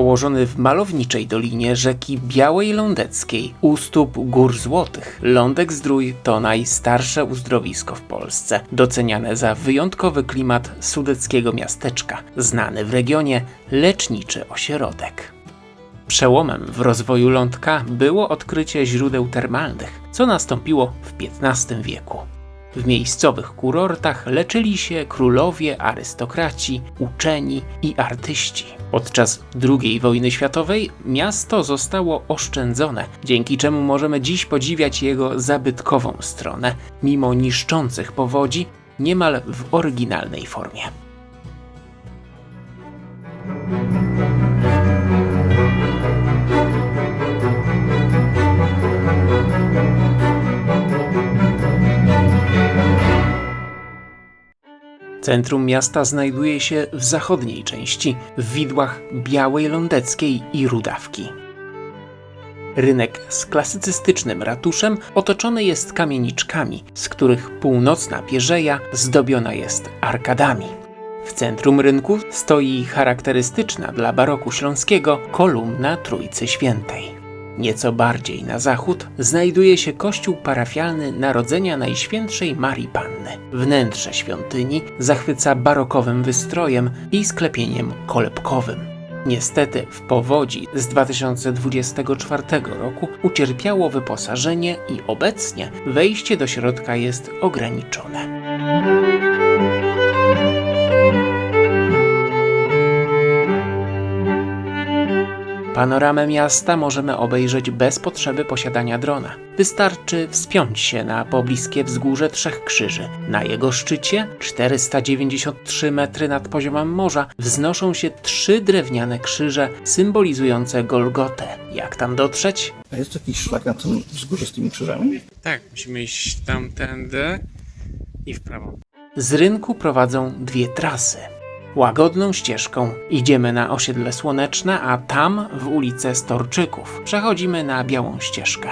Położony w malowniczej dolinie rzeki Białej Lądeckiej, u stóp Gór Złotych, Lądek Zdrój to najstarsze uzdrowisko w Polsce, doceniane za wyjątkowy klimat sudeckiego miasteczka, znany w regionie leczniczy ośrodek. Przełomem w rozwoju lądka było odkrycie źródeł termalnych, co nastąpiło w XV wieku. W miejscowych kurortach leczyli się królowie, arystokraci, uczeni i artyści. Podczas II wojny światowej miasto zostało oszczędzone, dzięki czemu możemy dziś podziwiać jego zabytkową stronę, mimo niszczących powodzi, niemal w oryginalnej formie. Centrum miasta znajduje się w zachodniej części, w widłach Białej Lądeckiej i Rudawki. Rynek z klasycystycznym ratuszem otoczony jest kamieniczkami, z których północna pierzeja zdobiona jest arkadami. W centrum rynku stoi charakterystyczna dla baroku śląskiego kolumna Trójcy Świętej. Nieco bardziej na zachód znajduje się kościół parafialny Narodzenia Najświętszej Marii Panny. Wnętrze świątyni zachwyca barokowym wystrojem i sklepieniem kolebkowym. Niestety w powodzi z 2024 roku ucierpiało wyposażenie i obecnie wejście do środka jest ograniczone. Panoramę miasta możemy obejrzeć bez potrzeby posiadania drona. Wystarczy wspiąć się na pobliskie wzgórze Trzech Krzyży. Na jego szczycie, 493 metry nad poziomem morza, wznoszą się trzy drewniane krzyże symbolizujące Golgotę. Jak tam dotrzeć? A jest jakiś szlak na tym wzgórzu z tymi krzyżami? Tak, musimy iść tamtędy i w prawo. Z rynku prowadzą dwie trasy. Łagodną ścieżką idziemy na osiedle Słoneczne, a tam w ulicę Storczyków przechodzimy na białą ścieżkę.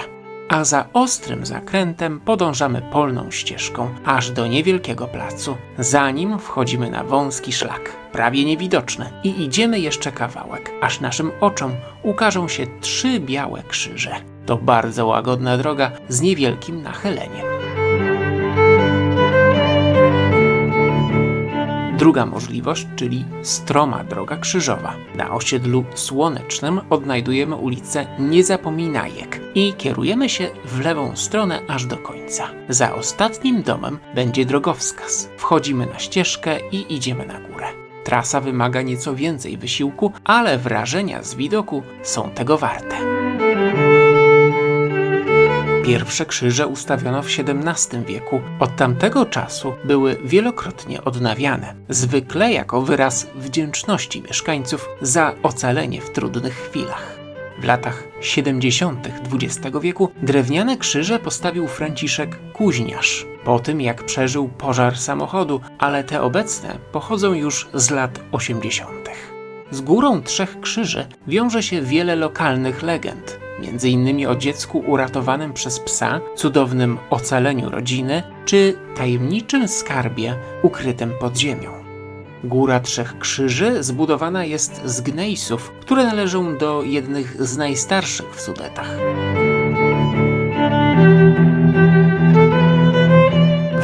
A za ostrym zakrętem podążamy polną ścieżką aż do niewielkiego placu, zanim wchodzimy na wąski szlak, prawie niewidoczny, i idziemy jeszcze kawałek, aż naszym oczom ukażą się trzy białe krzyże. To bardzo łagodna droga z niewielkim nachyleniem. Druga możliwość, czyli stroma droga krzyżowa. Na osiedlu słonecznym odnajdujemy ulicę Niezapominajek i kierujemy się w lewą stronę aż do końca. Za ostatnim domem będzie drogowskaz. Wchodzimy na ścieżkę i idziemy na górę. Trasa wymaga nieco więcej wysiłku, ale wrażenia z widoku są tego warte. Pierwsze krzyże ustawiono w XVII wieku. Od tamtego czasu były wielokrotnie odnawiane, zwykle jako wyraz wdzięczności mieszkańców za ocalenie w trudnych chwilach. W latach 70. XX wieku drewniane krzyże postawił Franciszek Kuźniarz, po tym jak przeżył pożar samochodu, ale te obecne pochodzą już z lat 80. Z górą Trzech Krzyży wiąże się wiele lokalnych legend, innymi o dziecku uratowanym przez psa, cudownym ocaleniu rodziny czy tajemniczym skarbie ukrytym pod ziemią. Góra Trzech Krzyży zbudowana jest z gnejsów, które należą do jednych z najstarszych w Sudetach.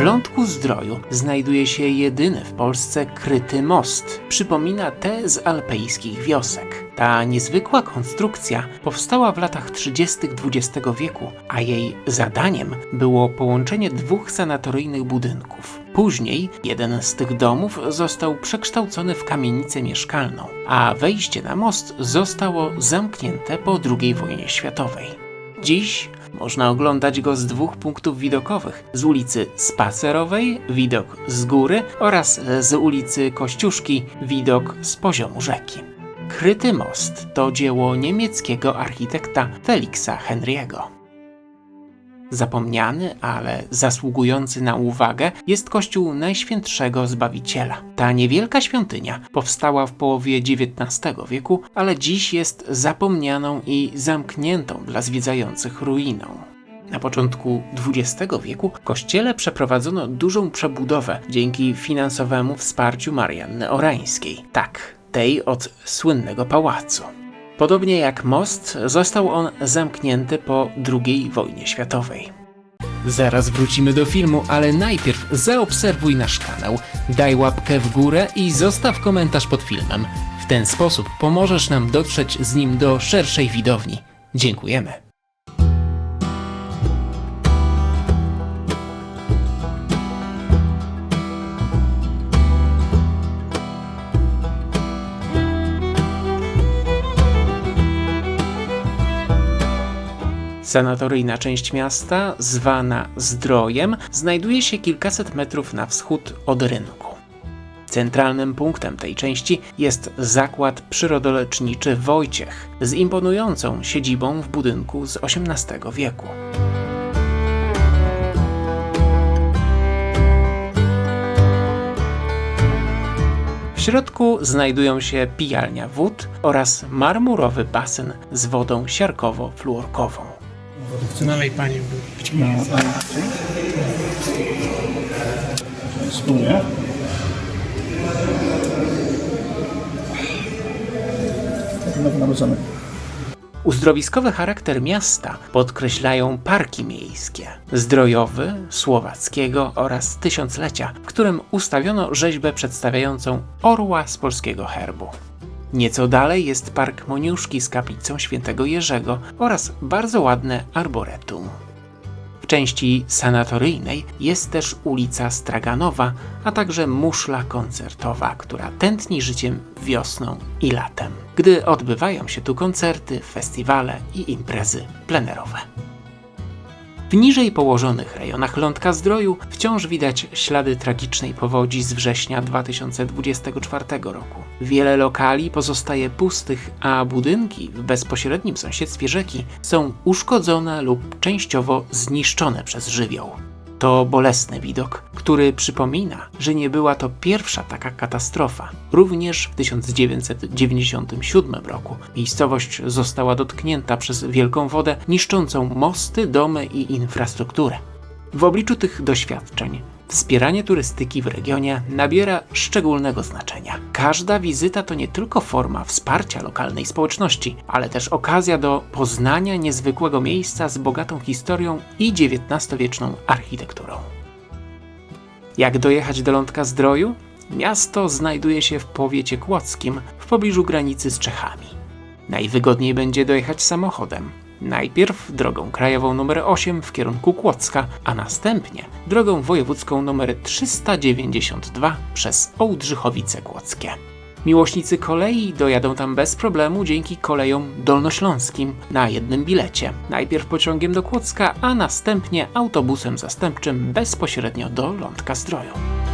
Lądku Zdroju znajduje się jedyny w Polsce kryty most. Przypomina te z alpejskich wiosek. Ta niezwykła konstrukcja powstała w latach 30. XX wieku, a jej zadaniem było połączenie dwóch sanatoryjnych budynków. Później jeden z tych domów został przekształcony w kamienicę mieszkalną, a wejście na most zostało zamknięte po II wojnie światowej. Dziś można oglądać go z dwóch punktów widokowych: z ulicy Spacerowej, widok z góry, oraz z ulicy Kościuszki, widok z poziomu rzeki. Kryty most to dzieło niemieckiego architekta Felixa Henry'ego. Zapomniany, ale zasługujący na uwagę jest kościół Najświętszego Zbawiciela. Ta niewielka świątynia powstała w połowie XIX wieku, ale dziś jest zapomnianą i zamkniętą dla zwiedzających ruiną. Na początku XX wieku kościele przeprowadzono dużą przebudowę dzięki finansowemu wsparciu Marianny Orańskiej. Tak, tej od słynnego pałacu. Podobnie jak most, został on zamknięty po II wojnie światowej. Zaraz wrócimy do filmu, ale najpierw zaobserwuj nasz kanał, daj łapkę w górę i zostaw komentarz pod filmem. W ten sposób pomożesz nam dotrzeć z nim do szerszej widowni. Dziękujemy. Sanatoryjna część miasta, zwana Zdrojem, znajduje się kilkaset metrów na wschód od rynku. Centralnym punktem tej części jest zakład przyrodoleczniczy Wojciech z imponującą siedzibą w budynku z XVIII wieku. W środku znajdują się pijalnia wód oraz marmurowy basen z wodą siarkowo-fluorkową. Nalej bo być No, może. Spróbuję. Narodzony. Uzdrowiskowy charakter miasta podkreślają parki miejskie Zdrojowy, Słowackiego oraz Tysiąclecia, w którym ustawiono rzeźbę przedstawiającą orła z polskiego herbu. Nieco dalej jest park Moniuszki z kaplicą świętego Jerzego oraz bardzo ładne arboretum. W części sanatoryjnej jest też ulica Straganowa, a także muszla koncertowa, która tętni życiem wiosną i latem, gdy odbywają się tu koncerty, festiwale i imprezy plenerowe. Niżej położonych rejonach Lądka Zdroju wciąż widać ślady tragicznej powodzi z września 2024 roku. Wiele lokali pozostaje pustych, a budynki w bezpośrednim sąsiedztwie rzeki są uszkodzone lub częściowo zniszczone przez żywioł. To bolesny widok, który przypomina, że nie była to pierwsza taka katastrofa. Również w 1997 roku miejscowość została dotknięta przez wielką wodę, niszczącą mosty, domy i infrastrukturę. W obliczu tych doświadczeń wspieranie turystyki w regionie nabiera szczególnego znaczenia. Każda wizyta to nie tylko forma wsparcia lokalnej społeczności, ale też okazja do poznania niezwykłego miejsca z bogatą historią i XIX-wieczną architekturą. Jak dojechać do Lądka Zdroju? Miasto znajduje się w powiecie kłodzkim, w pobliżu granicy z Czechami. Najwygodniej będzie dojechać samochodem. Najpierw drogą krajową nr 8 w kierunku Kłodzka, a następnie drogą wojewódzką nr 392 przez Ołdrzychowice Kłodzkie. Miłośnicy kolei dojadą tam bez problemu dzięki kolejom dolnośląskim na jednym bilecie. Najpierw pociągiem do Kłodzka, a następnie autobusem zastępczym bezpośrednio do Lądka Zdroju.